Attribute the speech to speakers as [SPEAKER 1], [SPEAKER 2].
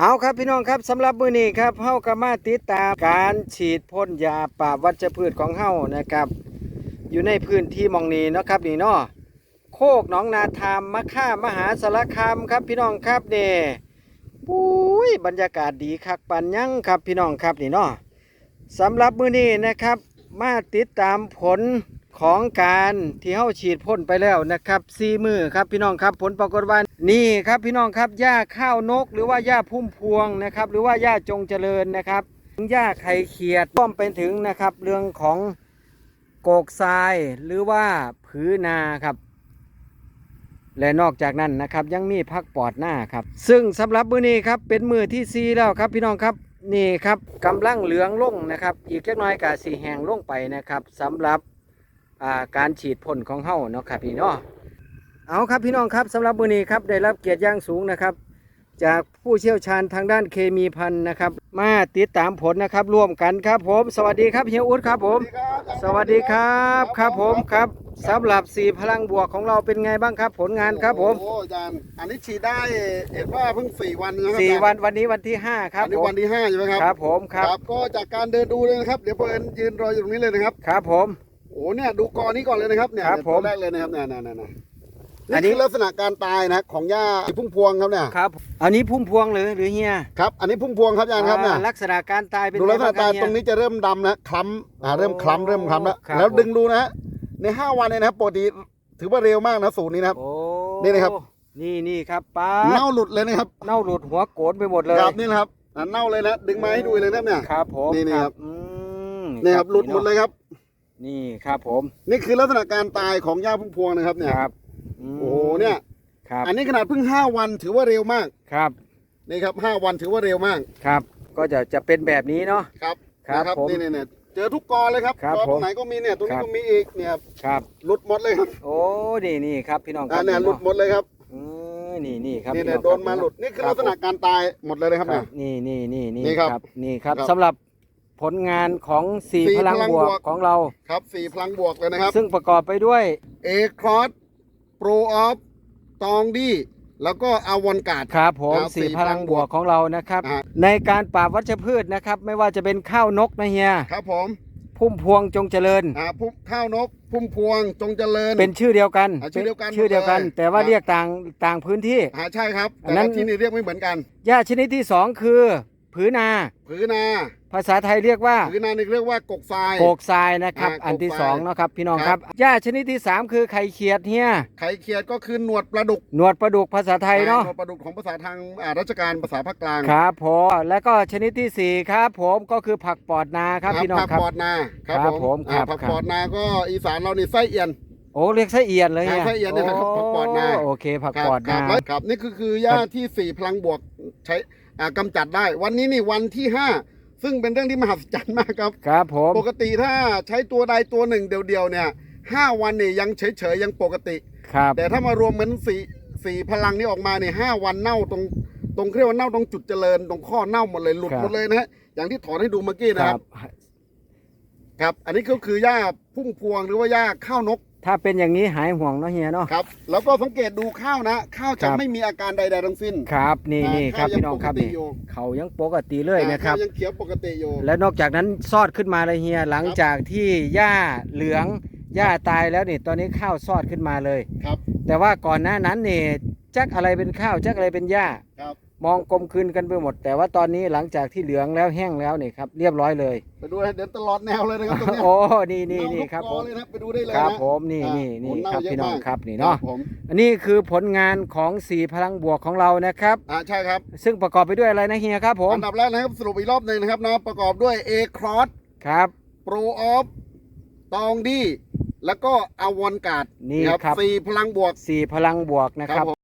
[SPEAKER 1] เอาครับพี่น้องครับสำหรับมือนี้ครับเฮาก็มาติดตามการฉีดพ่นยาปราบวัชพืชของเฮานะครับ อยู่ในพื้นที่มองนี้นะครับนี่เนาะโคกหนองนาทามมะค่ามหาสารคามครับพี่น้องครับเนี่ยปุ้ยบรรยากาศดีคักปันยั่งครับพี่น้องครับนี่เนาะสำหรับมือนี้นะครับ มาติดตามผล ของการที่เฮาฉีดพ่นไปแล้วนะครับสี่มือครับพี่น้องครับผลปรากฏว่านี่ครับพี่น้องครับหญ้าข้าวนก หรือว่าหญ้าพุ่มพวงนะครับ หรือว่าหญ้าจงเจริญนะครับหญ้าไข่เขียดร่วมไปถึงนะครับ เรื่องของโกกทรายหรือว่าผือนาครับ และนอกจากนั้นนะครับยังมีพักปอดหน้าครับ ซึ่งสำหรับมือนี้ครับเป็นมือที่ซีแล้วครับพี่น้องครับนี่ครับกำลังเหลืองลงนะครับ อีกเล็กน้อยกาสีแหงลงไปนะครับสำหรับ การฉีดพ่นของเฮาเนาะครับพี่เนาะเอาครับพี่น้องครับสำหรับมือนี้ครับได้รับเกียรติอย่างสูงนะครับ จากผู้เชี่ยวชาญทางด้านเคมีพันธุ์นะครับ มาติดตามผลนะครับร่วมกันครับผม สวัสดีครับเฮียอุดครับผม สวัสดีครับครับผมครับสำหรับสีพลังบวกของเราเป็นไงบ้างครับ ผลงานครับผม
[SPEAKER 2] โอ้อาจารย์อันนี้ฉีดได้เห็นว่าเพิ่งสี่วันนะครับ
[SPEAKER 1] สี่
[SPEAKER 2] อาจารย์
[SPEAKER 1] วันวันนี้วันที่ห้าครับ
[SPEAKER 2] อันนี้
[SPEAKER 1] ผม
[SPEAKER 2] วันที่ห้าใช่ไหมครับ
[SPEAKER 1] ครับผมครับ
[SPEAKER 2] ก็จากการเดินดูเลยนะครับเดี๋ยวเพื่อนยืนรออยู่ตรงนี้เลยนะครับ
[SPEAKER 1] ครับผม
[SPEAKER 2] โอ้เนี่ยดูกอนี้ก่อนเลยนะครับเนี่ย
[SPEAKER 1] ครับผม
[SPEAKER 2] ตัวแรกเลยนะครับเนี่ยเนี่ยเนี่ยเนี่ย
[SPEAKER 1] อั
[SPEAKER 2] นี่
[SPEAKER 1] นนี้
[SPEAKER 2] คือลักษณะการตายนะ ของหญ้าพุ่มพวงครับเนี่ย
[SPEAKER 1] ครับ อันนี้พุ่มพวงหรือหรือเฮีย
[SPEAKER 2] ครับ อันนี้พุ่มพวงครับอาจารย์ครับเนี่ย
[SPEAKER 1] อ่าลักษณะการตายเป็น
[SPEAKER 2] ดูลักษณะ
[SPEAKER 1] ไงบ้
[SPEAKER 2] ตาย
[SPEAKER 1] งคบ
[SPEAKER 2] ตรงนี้จะเริ่มดำนะคล้ำอ่าเริ่มคล้ำเริ่มคล้ำแล้ว
[SPEAKER 1] ครับ
[SPEAKER 2] แล้ว
[SPEAKER 1] ผม
[SPEAKER 2] ดึงดูนะฮะในห้าวันเนี่ยนะครับปกติถือว่าเร็วมากนะสูตรนี้นะครับ
[SPEAKER 1] โอ้
[SPEAKER 2] นี่นะครับ
[SPEAKER 1] นี่นี่ครับป้า
[SPEAKER 2] เน่าหลุดเลยนะครับ
[SPEAKER 1] เน่าหลุดหัวโกนไปหมดเลย
[SPEAKER 2] ครับนี่นะครับอ่าเน่าเลยนะดึงมาให้ดูเลยนะครับเนี่ย
[SPEAKER 1] ครับผม
[SPEAKER 2] นี่นี่ครับ
[SPEAKER 1] อืม
[SPEAKER 2] นี่ครับหลุดหมดเลยครับ
[SPEAKER 1] นี่ครับผม
[SPEAKER 2] นี่คือลักษณะการตายของหญ้าพุ่มพวงนะครับเนี่ย
[SPEAKER 1] ครับม
[SPEAKER 2] โอ้โหเนี่ย
[SPEAKER 1] ครับ
[SPEAKER 2] อันนี้ขนาดเพิ่ง5วันถือว่าเร็วมาก
[SPEAKER 1] ครับ
[SPEAKER 2] นี่ครับ5วันถือว่าเร็วมาก
[SPEAKER 1] ครับ ก็จะจะเป็นแบบนี้เนาะ
[SPEAKER 2] ครับ
[SPEAKER 1] ครับ
[SPEAKER 2] นะ
[SPEAKER 1] ผม
[SPEAKER 2] นี่เนี่ยเนี่ยเจอทุกกอเลยครับ
[SPEAKER 1] ครับ
[SPEAKER 2] กอต
[SPEAKER 1] ผ
[SPEAKER 2] ร
[SPEAKER 1] ม
[SPEAKER 2] งไหนก็มีเนี่ยตรงนี้
[SPEAKER 1] ครับ
[SPEAKER 2] ก็มีอีกเนี่ยครับ
[SPEAKER 1] ครับ
[SPEAKER 2] หลุดหมดเลยครับ
[SPEAKER 1] โอ้นี่นี่ครับพี่น้องค
[SPEAKER 2] อ่า
[SPEAKER 1] รับ
[SPEAKER 2] เนี่ยหลุดหมดเลยครับ
[SPEAKER 1] อืมนี่นี่ครับ
[SPEAKER 2] นี่
[SPEAKER 1] พี่
[SPEAKER 2] เนี่ย
[SPEAKER 1] อง
[SPEAKER 2] โด
[SPEAKER 1] ครับ
[SPEAKER 2] นมาหลุดนี่คือ
[SPEAKER 1] รั
[SPEAKER 2] ลั
[SPEAKER 1] บ
[SPEAKER 2] กษณะการตายหมดเลยนะครับ
[SPEAKER 1] ครั
[SPEAKER 2] เนี่ย
[SPEAKER 1] บนี่นี่นี่นี่
[SPEAKER 2] นี่ครับ
[SPEAKER 1] นี่ครับ
[SPEAKER 2] ครับ
[SPEAKER 1] สำหรับ ผลงานของสี่
[SPEAKER 2] สี่
[SPEAKER 1] พลัง
[SPEAKER 2] พลัง
[SPEAKER 1] บวก
[SPEAKER 2] บวก
[SPEAKER 1] ของเรา
[SPEAKER 2] ครับสี่พลังบวกเลยนะครับ
[SPEAKER 1] ซึ่งประกอบไปด้วย
[SPEAKER 2] เอครอสโปรออฟตองดีแล้วก็อาวอนการ์ด
[SPEAKER 1] ครับผม
[SPEAKER 2] ครับ
[SPEAKER 1] สี่
[SPEAKER 2] สี่
[SPEAKER 1] พลังบวกของเรานะครับ
[SPEAKER 2] อ่า
[SPEAKER 1] ในการปราบวัชพืชนะครับ ไม่ว่าจะเป็นข้าวนกนะเฮีย
[SPEAKER 2] ครับผม
[SPEAKER 1] พุ่มพวงจงเจริญ
[SPEAKER 2] อ่าพุ่มข้าวนก พุ่มพวงจงเจริญ
[SPEAKER 1] เป็นชื่อเดียวกัน
[SPEAKER 2] อ่าชื่อเดียวกัน
[SPEAKER 1] ชื่อเดียวกัน
[SPEAKER 2] หมดเลย
[SPEAKER 1] แต่ว่า
[SPEAKER 2] ครับ
[SPEAKER 1] เรียกต่างต่างพื้นที่
[SPEAKER 2] อ่าใช่ครับ
[SPEAKER 1] อั
[SPEAKER 2] แต่
[SPEAKER 1] นนั้
[SPEAKER 2] ละ
[SPEAKER 1] น
[SPEAKER 2] ที่นี่เรียกไม่เหมือนกัน
[SPEAKER 1] หญ้าชนิดที่สองคือผือนา
[SPEAKER 2] ผือนา
[SPEAKER 1] ภาษาไทยเรียกว่า
[SPEAKER 2] ผือนานี่เรียกว่ากกทราย
[SPEAKER 1] โกกทรายนะครับ
[SPEAKER 2] อ่า
[SPEAKER 1] อันที่
[SPEAKER 2] โกกทราย
[SPEAKER 1] สองเนาะครับพี่น้องค
[SPEAKER 2] ครั
[SPEAKER 1] รับบหญ้าชนิดที่สามคือไข่เขียดเฮีย
[SPEAKER 2] ไข่เขียดก็คือหนวดปลาดุก
[SPEAKER 1] หนวดปลาดุกภาษาไทยเนาะ
[SPEAKER 2] หนวดปลาดุกของภาษาทางอ่าราชการภาษาภาคกลาง
[SPEAKER 1] ครับผมแล้วก็ชนิดที่สี่ครับผมก็คือผักปอดนาครับพี่น้อง
[SPEAKER 2] ผัก
[SPEAKER 1] ครับ
[SPEAKER 2] ปอดนาครับ
[SPEAKER 1] ครับ
[SPEAKER 2] ผม
[SPEAKER 1] ผมครับ
[SPEAKER 2] อ่าผัก
[SPEAKER 1] ครับ
[SPEAKER 2] ปอดนาก็อีสานเรานี่ไส้เอียน
[SPEAKER 1] โอ้เรียกไส้เอียนเลย
[SPEAKER 2] ครับ
[SPEAKER 1] เนี่ย
[SPEAKER 2] ไส้เอียนเนี่ยนะครับผักปอดนา
[SPEAKER 1] โอเคผัก
[SPEAKER 2] ครับ
[SPEAKER 1] ปอด
[SPEAKER 2] ครั
[SPEAKER 1] นา
[SPEAKER 2] บแล้วครับนี่คือคือหญ้าที่สี่พลังบวกใช้อ่ากำจัดได้ วันนี้นี่วันที่ห้า ซึ่งเป็นเรื่องที่มหัศจรรย์มากครับ
[SPEAKER 1] ครับผม
[SPEAKER 2] ปกติถ้าใช้ตัวใดตัวหนึ่งเดียวๆเนี่ยห้าวันเนี่ยยังเฉยๆยังปกติ
[SPEAKER 1] ครับ
[SPEAKER 2] แต่ถ้ามารวมเหมือนสี่สี่พลังนี้ออกมาเนี่ยห้าวันเน่าตรงตรงเรียกว่าเน่าตรงจุดเจริญตรงข้อเน่าหมดเลยหลุดหมดเลยนะฮะอย่างที่ถอนให้ดูเมื่อกี้
[SPEAKER 1] ค
[SPEAKER 2] นะค
[SPEAKER 1] รั
[SPEAKER 2] รับบครับ อันนี้ก็คือหญ้าพุ่มพวงหรือว่าหญ้าข้าวนก
[SPEAKER 1] ถ้าเป็นอย่างนี้หายห่วงเนาะเฮียเนาะ
[SPEAKER 2] ครับ แล้วก็สังเกตดูข้าวนะ ข้าว
[SPEAKER 1] ครั
[SPEAKER 2] จะ
[SPEAKER 1] บ
[SPEAKER 2] ไม่มีอาการใดๆทั้งสิ้น
[SPEAKER 1] ครับ นี่
[SPEAKER 2] อ่า
[SPEAKER 1] นี่ครับ
[SPEAKER 2] ข้าวยัง
[SPEAKER 1] พี่น้องครับ
[SPEAKER 2] ปกติ
[SPEAKER 1] นี่
[SPEAKER 2] อยู่
[SPEAKER 1] เขายังปกติเลยนะครับ
[SPEAKER 2] ข้าวยังเขียวปกติอยู่
[SPEAKER 1] และนอกจากนั้นซอดขึ้นมาเลยเฮียหลังจากที่หญ้าเหลืองหญ้าตายแล้วนี่ตอนนี้ข้าวซอดขึ้นมาเลย
[SPEAKER 2] ครับ
[SPEAKER 1] แต่ว่าก่อนหน้านั้นนี่จักอะไรเป็นข้าวจักอะไรเป็นหญ้า
[SPEAKER 2] ครับ
[SPEAKER 1] มองกลมคืนกันไปหมด แต่ว่าตอนนี้หลังจากที่เหลืองแล้วแห้งแล้วนี่ครับเรียบร้อยเลย
[SPEAKER 2] ไปดูให้เดินตลอดแนวเลยนะครับตรงเนี้ย
[SPEAKER 1] โอ้นี่นี่นี่
[SPEAKER 2] เา
[SPEAKER 1] ครับ
[SPEAKER 2] ทุก
[SPEAKER 1] ผ
[SPEAKER 2] กอ
[SPEAKER 1] ม
[SPEAKER 2] เลยนะไปดูได้เลย
[SPEAKER 1] ครับ
[SPEAKER 2] นะ
[SPEAKER 1] ผมนี่
[SPEAKER 2] อ่า
[SPEAKER 1] นี่นี่
[SPEAKER 2] ผลเน่า
[SPEAKER 1] ครับ
[SPEAKER 2] เยอะ
[SPEAKER 1] พี่น้อง
[SPEAKER 2] มาก
[SPEAKER 1] ครับนี่เนาะ
[SPEAKER 2] ครับผม
[SPEAKER 1] อันนี้คือผลงานของสีพลังบวกของเรานะครับ
[SPEAKER 2] อ่าใช่ครับ
[SPEAKER 1] ซึ่งประกอบไปด้วยอะไรนะเฮียครับผม
[SPEAKER 2] อันดับแรกนะครับสรุปอีกรอบหนึ่งนะครับเนาะประกอบด้วย A Cross
[SPEAKER 1] ครับ
[SPEAKER 2] Pro Off ตองดีแล้วก็อวอนการ์ด
[SPEAKER 1] นี่ครับ
[SPEAKER 2] สี่พลังบวก
[SPEAKER 1] สีพลังบวกนะค
[SPEAKER 2] ครั
[SPEAKER 1] รับบ
[SPEAKER 2] ผม